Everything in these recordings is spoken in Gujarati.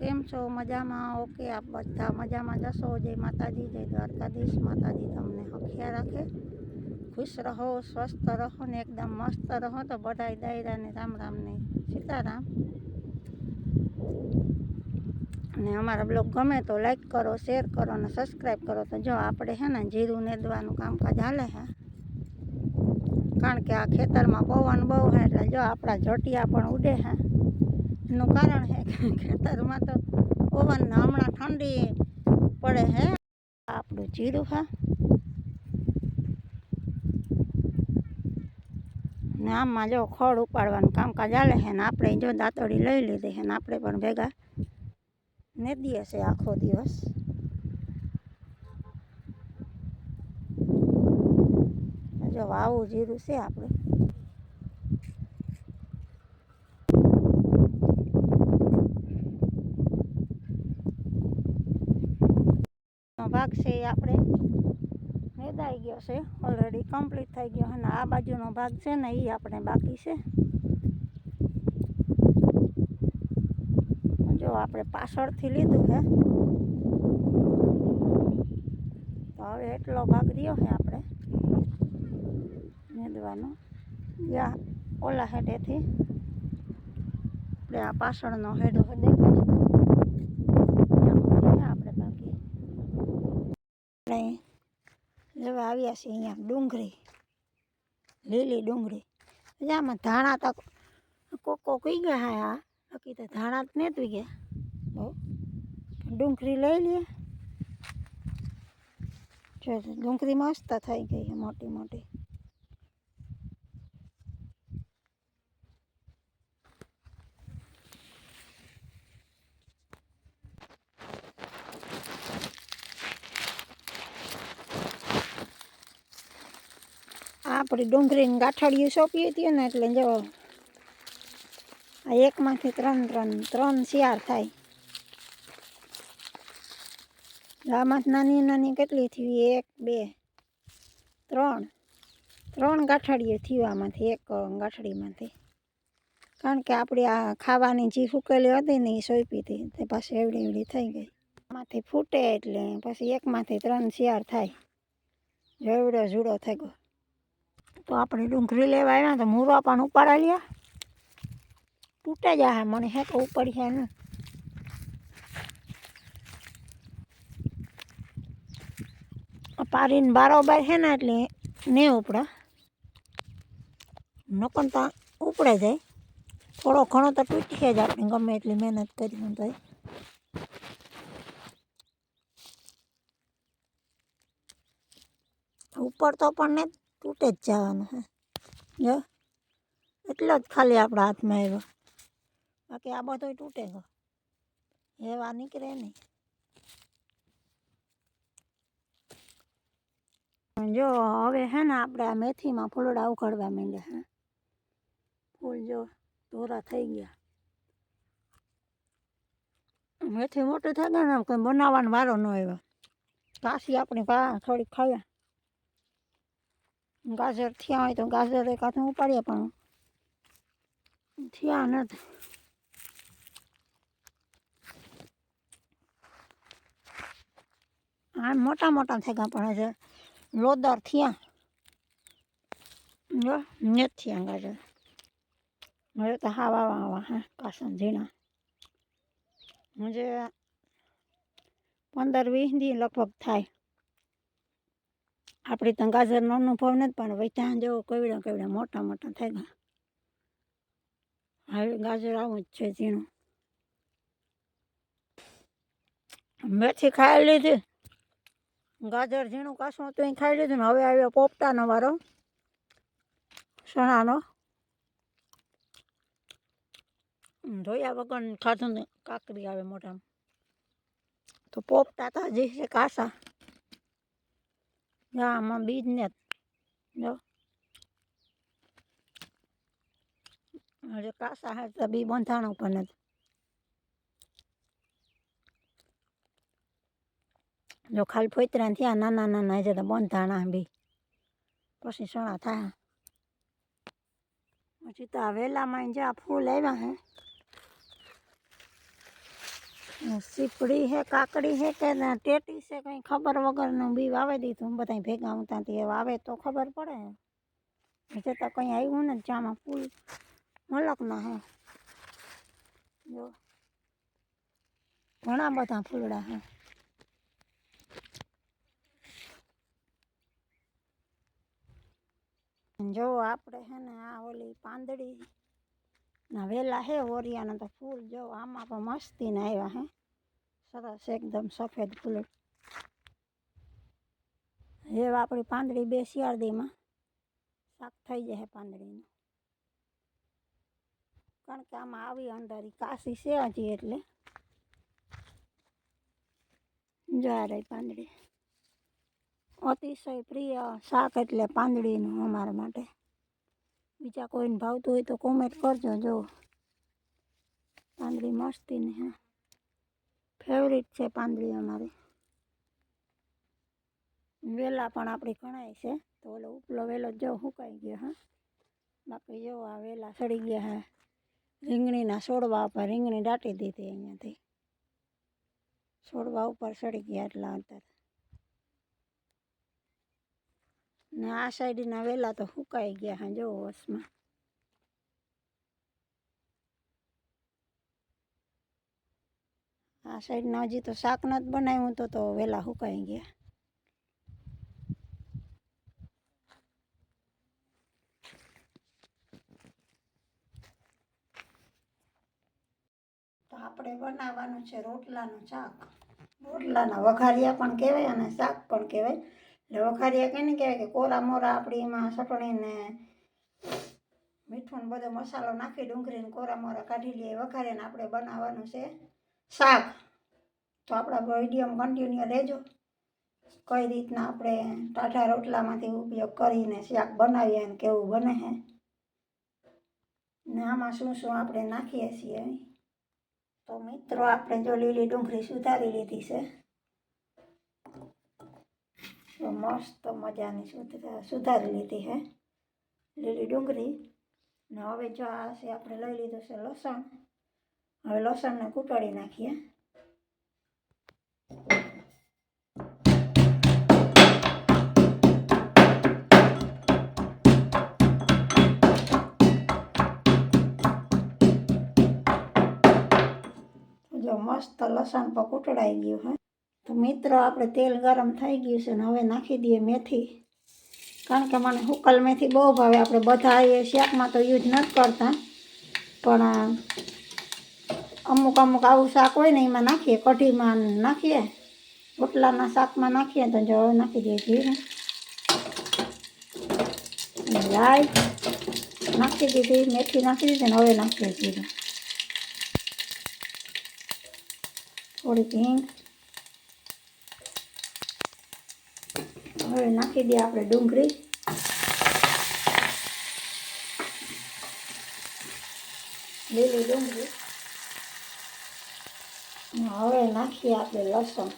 કેમ છો મજામાં ઓકે આપ બધા મજામાં જશો જય માતાજી જય દ્વારકાધીશ માતાજી તમને હખિયા રાખે ખુશ રહો સ્વસ્થ રહો ને એકદમ મસ્ત રહો તો બધાય દાયરા ને રામ રામ ને સીતારામ અને અમારા બ્લોગ ગમે તો લાઈક કરો શેર કરો અને સબસ્ક્રાઈબ કરો તો જો આપણે હે ને જીરું નેદવાનું કામકાજ હાલે હે કારણ કે આ ખેતરમાં પવન બહુ હે એટલે જો આપણા જોટિયા પણ ઉડે હે એનું કારણ છે કે ખેતરમાં તો પવન ને હમણાં ઠંડી પડે હે આપણું જીરું હે ને આમાં જો ખોળ ઉપાડવાનું કામકાજ હાલે છે ને આપણે જો દાંતડી લઈ લીધી છે ને આપણે પણ ભેગા નેદીએ છે આખો દિવસ જો આવું જીરું છે આપણે નો ભાગ છે એ આપણે વેદાઈ ગયો છે ઓલરેડી કમ્પ્લીટ થઈ ગયો અને આ બાજુનો ભાગ છે ને એ આપણે બાકી છે જો આપણે પાછળથી લીધું છે તો હવે એટલો ભાગ રહ્યો છે આપણે મેદવાનો યા ઓલા હેડેથી આપણે આ પાછળનો હેડો દેખાય આપણે લેવા આવ્યા છીએ અહીંયા ડુંગળી લીલી ડુંગળી એટલે આમાં ધાણા તો કોકો કઈ ગયા હે આ બાકી તો ધાણા જ નથી ગયા બહુ ડુંગળી લઈ લઈએ જો ડુંગળી મસ્ત થઈ ગઈ છે મોટી મોટી આપણી ડુંગળી ગાંઠડિયું સોંપી હતી ને એટલે જો આ એકમાંથી ત્રણ ત્રણ ત્રણ શિયાર થાય. આમાંથી નાની નાની કેટલી થયું? એક, બે, ત્રણ. ત્રણ ગાંઠડિયું થયું આમાંથી, એક ગાંઠડીમાંથી કારણ કે આપણે આ ખાવાની જે ફૂકેલી હતી ને એ સોંપી હતી, તે પાછી એવડી એવડી થઈ ગઈ. આમાંથી ફૂટે એટલે પછી એકમાંથી ત્રણ શિયાર થાય. જેવડો જુડો થઈ ગયો. તો આપણે ડુંગળી લેવા આવ્યા તો મૂરવા પણ ઉપાડા લ્યા તૂટે જાય મને હે તો ઉપડી છે ને પારીને બારોબાર છે ને એટલે ને ઉપડા નકન તો ઉપડે જાય થોડો ઘણો તો તૂટશે જ આપણે ગમે એટલી મહેનત કરી તો ઉપર તો પણ ને તૂટે જ જવાનું હે જો એટલો જ ખાલી આપણા હાથમાં આવ્યો બાકી આ બધો તૂટે ગયો એવા નીકળે નહીં જો હવે હે ને આપણે આ મેથીમાં ફૂલડા ઉઘાડવા માંડ્યા હે ફૂલ જો ધોરા થઈ ગયા મેથી મોટી થઈ ગઈ ને કોઈ બનાવવાનો વારો ન આવ્યો કાશી આપણી પા થોડીક ખાયા ગાજર થયા હોય તો ગાજર એકાદું ઉપાડીએ પણ થયા નથી હા મોટા મોટા થઈ ગયા પણ હજુ લોદર થયા જો નથી થયા ગાજર હવે તો હા વાવા આવા હા કાસન ઝીણા મુજે પંદર વીસ દી લગભગ થાય આપણી તો ગાજરનો અનુભવ નથી, પણ વૈતા જેવો કેવડા કેવડા મોટા મોટા થઈ ગયા હવે ગાજર આવું જ છે ઝીણું. મેથી ખાઈ લીધી. ગાજર ઝીણું કાસું હતું ખાઈ લીધું ને હવે આવ્યો પોપટાનો વારો ચણાનો. ધોયા વગર ખાધું ને કાકરી આવે મોઢામાં. તો પોપટા તાજી છે કાસા. જા આમાં બીજ ને જો હજુ કાસા હે તો બી બંધાણું પણ નથી જો ખાલી ફોતરા થયા નાના નાના હજુ તો બંધાણા બી પછી સણા થાય પછી તો વેલામાં જ્યાં ફૂલ આવ્યા હે સીપડી છે કાકડી છે કે ના ટેટી છે કંઈ ખબર વગરનું બી વાવી દીધું બધા ભેગા હું ત્યાંથી વાવે તો ખબર પડે હજી તો કંઈ આવ્યું ને જામાં ફૂલ મલકના હે જો ઘણા બધા ફૂલડા છે જો આપણે છે ને આ ઓલી પાંદડી ના વેલા હે ઓરિયાના તો ફૂલ જો આમાં પણ મસ્તીના આવ્યા હે સરસ એકદમ સફેદ ફૂલ હે આપણી પાંદડી બે શિયાળદીમાં શાક થઈ જાય પાંદડીનું કારણ કે આમાં આવી અંદર ઈ કાશી છે હજી એટલે જા રહી પાંદડી અતિશય પ્રિય શાક એટલે પાંદડીનું અમારા માટે બીજા કોઈને ભાવતું હોય તો કોમેન્ટ કરજો, જો. પાંદડી મસ્તીની, હે. ફેવરિટ છે પાંદડી અમારી. વેલા પણ આપણી ઘણાય છે. તો ઓલો ઉપલો વેલો જો સુકાઈ ગયો, હા. બાકી જો આ વેલા સડી ગયા, હે. રીંગણીના છોડવા ઉપર રીંગણી દાટી દીધી અહીંયાથી. છોડવા ઉપર સડી ગયા એટલા અંતર. ને આ સાઈડના વેલા તો સુકાઈ ગયા હા જો વસમાં. આ સાઈડના હજી તો શાક નથી બનાવ્યું તો તો વેલા સુકાઈ ગયા. તો આપણે બનાવવાનું છે રોટલાનું શાક. રોટલાના વઘારિયા પણ કહેવાય અને શાક પણ કહેવાય. એટલે વઘારિયા કેને કહેવાય કે કોરા મોરા આપણી એમાં ચટણીને મીઠું બધો મસાલો નાખી ડુંગળીને કોરા મોરા કાઢી લઈએ, વઘારીને આપણે બનાવવાનું છે શાક. તો આપણા વિડીયોમાં કન્ટિન્યુ રહેજો. કઈ રીતના આપણે ટાઢા રોટલામાંથી ઉપયોગ કરીને શાક બનાવીએ અને કેવું બને છે ને આમાં શું શું આપણે નાખીએ છીએ? તો મિત્રો, આપણે જો લીલી ડુંગળી સુધારી લીધી છે. મસ્ત મજાની સુધરા સુધારી લીધી હે લીલી ડુંગળી ને હવે જો આ છે આપણે લઈ લીધું છે લસણ હવે લસણને કૂટાડી નાખીએ જો મસ્ત લસણ પર કૂટડાઈ ગયું હે તો મિત્રો આપણે તેલ ગરમ થઈ ગયું છે ને હવે નાખી દઈએ મેથી કારણ કે મને હુકલ મેથી બહુ ભાવે આપણે બધા એ શાકમાં તો યુઝ નથી કરતા પણ અમુક અમુક આવું શાક હોય ને એમાં નાખીએ કઢીમાં નાખીએ રોટલાના શાકમાં નાખીએ તો જો હવે નાખી દઈએ જીરું રાઈ નાખી દીધી મેથી નાખી દીધી ને હવે નાખીએ જીરું થોડીક હિંગ હવે નાખી દઈએ આપણે ડુંગળી. લીલી ડુંગળી. હવે નાખીએ આપણે લસણ.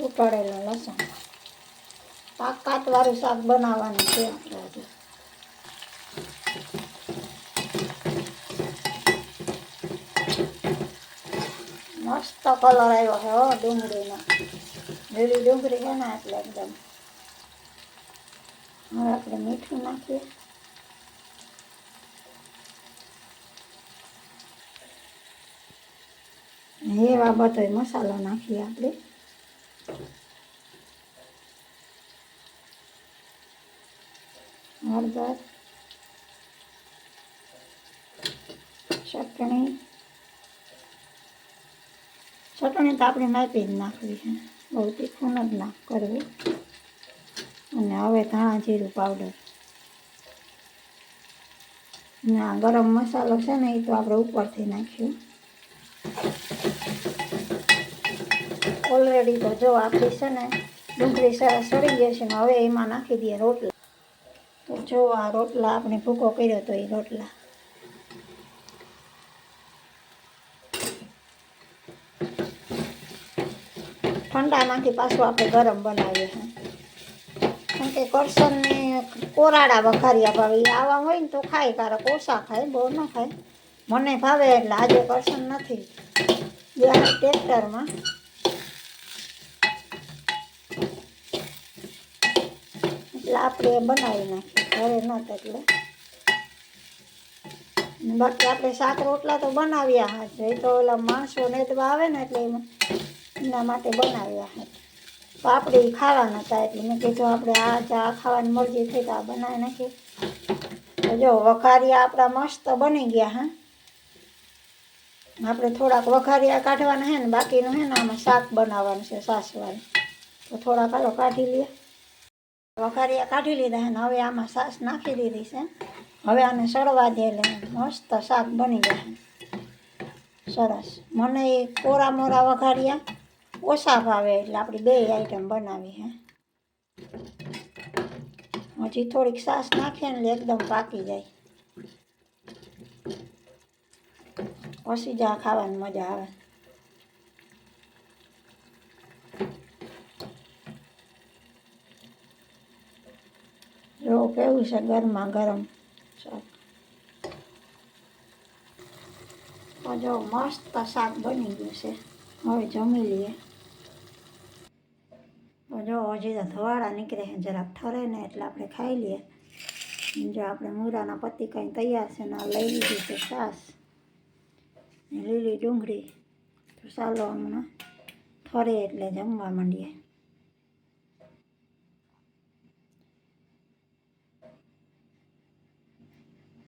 ઉકાળેલું લસણ. પાક વાળું શાક બનાવવાનું છે આપણે મસ્ત કલર આવ્યો છે, હો, ડુંગળીનો. લીલી ડુંગળી છે ને એટલે એકદમ. હવે આપણે મીઠું નાખીએ. એવા બધો મસાલો નાખીએ આપણે. હળદર, ચટણી. ચટણી તો આપણે નાખી જ નાખવી છે. બહુ તીખું જ નાખ કરવી. અને હવે ધાણા જીરું પાવડર ના ગરમ મસાલો છે ને એ તો આપણે ઉપરથી નાખ્યું. ઓલરેડી તો જો આપણી છે ને ડુંગળી સરસ સડી ગઈ છે ને હવે એમાં નાખી દઈએ રોટલા. તો જો આ રોટલા આપણે ભૂકો કર્યો તો એ રોટલા. ઠંડામાંથી પાછું આપણે ગરમ બનાવીએ કારણ કે કરસનને કોરાડા વઘારિયા ભાવે. આવા હોય ને તો ખાય, કારક ઓછા ખાય, બહુ ન ખાય. મને ભાવે એટલે આજે કરસન નથી. ગયા ટ્રેક્ટરમાં એટલે આપણે બનાવી નાખીએ, ઘરે નહોતા એટલે બાકી આપણે શાક રોટલા તો બનાવ્યા હશે. તો ઓલા માણસો તો આવે ને એટલે એમાં એના માટે બનાવ્યા હા તો આપણે ઈ ખાવા નતા એટલે મેં કીધું આપણે આ ચા ખાવાની મરજી થઈ તો આ બનાવી નાખીએ તો જો વઘારિયા આપણા મસ્ત બની ગયા હા આપણે થોડાક વઘારિયા કાઢવાના હે ને બાકીનું હે ને આમાં શાક બનાવવાનું છે સાસવાળું તો થોડાક હાલો કાઢી લઈએ વઘારિયા કાઢી લીધા હે ને હવે આમાં સાસ નાખી દીધી છે હવે આને સડવા દે એટલે મસ્ત શાક બની ગયા છે સરસ મને એ કોરા મોરા વઘારિયા ઓછા ભાવે એટલે આપણી બે આઈટમ બનાવી હે. હજી થોડીક સાસ નાખીએ ને એકદમ પાકી જાય. ઓછી જા ખાવાની મજા આવે. જો કેવું છે ગરમા ગરમ. જો મસ્ત શાક બની ગયું છે. હવે જમી લઈએ. જો, હજી તો નીકળે છે, જરાક ઠરે ને એટલે આપણે ખાઈ લઈએ. જો આપણે મૂરાના પતિ કંઈ તૈયાર છે ને લઈ લીધી છે સાસ લીલી ડુંગળી. તો ચાલો હમણાં ઠરે એટલે જમવા માંડીએ.